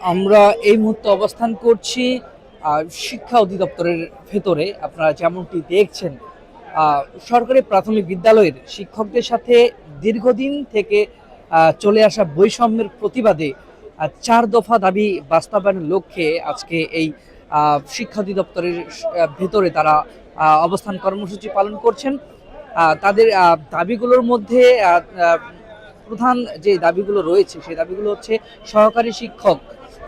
আমরা এই মুহূর্তে অবস্থান করছি শিক্ষা অধিদপ্তরের ভেতরে। আপনারা যেমনটি দেখছেন সরকারি প্রাথমিক বিদ্যালয়ের শিক্ষকদের সাথে দীর্ঘদিন থেকে চলে আসা বৈষম্যের প্রতিবাদে চার দফা দাবি বাস্তবায়নের লক্ষ্যে আজকে এই শিক্ষা অধিদপ্তরের ভেতরে তারা অবস্থান কর্মসূচি পালন করছেন। তাদের দাবিগুলোর মধ্যে প্রধান যে দাবিগুলো রয়েছে, সেই দাবিগুলো হচ্ছে সহকারী শিক্ষক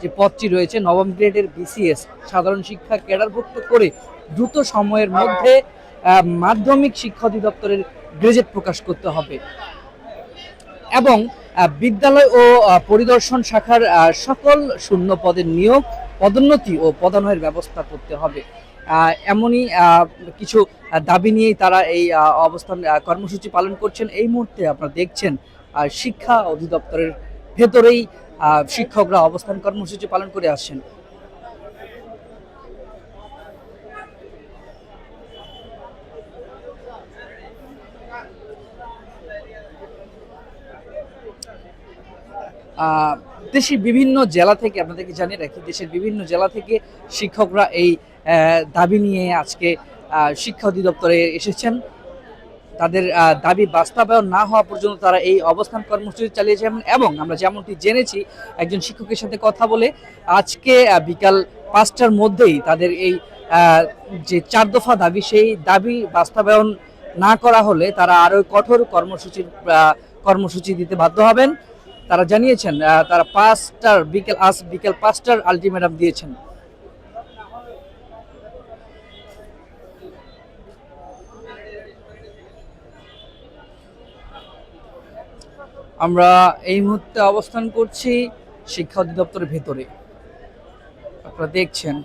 যে পদটি রয়েছে, নবম গ্রেডের বিসিএস সাধারণ শিক্ষা ক্যাডারভুক্ত করে দ্রুত সময়ের মধ্যে মাধ্যমিক শিক্ষা অধিদপ্তরের গ্রেজেট প্রকাশ করতে হবে। এবং বিদ্যালয় ও পরিদর্শন শাখার সকল শূন্য পদের নিয়োগ, পদোন্নতি ও পদানয়ের ব্যবস্থা করতে হবে। এমনই কিছু দাবি নিয়েই তারা এই অবস্থান কর্মসূচি পালন করছেন। এই মুহূর্তে আপনারা দেখছেন শিক্ষা অধিদপ্তরের ভেতরেই শিক্ষকরা অবস্থান কর্মসূচি পালন করে আসছেন। দেশের বিভিন্ন জেলা থেকে, আপনাদেরকে জানিয়ে রাখি, দেশের বিভিন্ন জেলা থেকে শিক্ষকরা এই দাবি নিয়ে আজকে শিক্ষা অধিদপ্তরে এসেছেন। তাদের দাবি বাস্তবায়ন না হওয়া পর্যন্ত তারা এই অবস্থান কর্মসূচি চালিয়ে এবং আমরা যেমনটি জেনেছি, একজন শিক্ষকের সাথে কথা বলে আজকে বিকাল পাঁচটার মধ্যেই তাদের এই যে চার দফা দাবি, সেই দাবি বাস্তবায়ন না করা হলে তারা আরও কঠোর কর্মসূচির কর্মসূচি দিতে বাধ্য হবেন। তারা জানিয়েছেন তারা পাঁচটার বিকেল, আজ বিকেল পাঁচটার আলটিমেটাম দিয়েছেন। আমরা এই মুহূর্তে অবস্থান করছি শিক্ষা অধিদপ্তরের ভেতরে। আপনারা দেখছেন।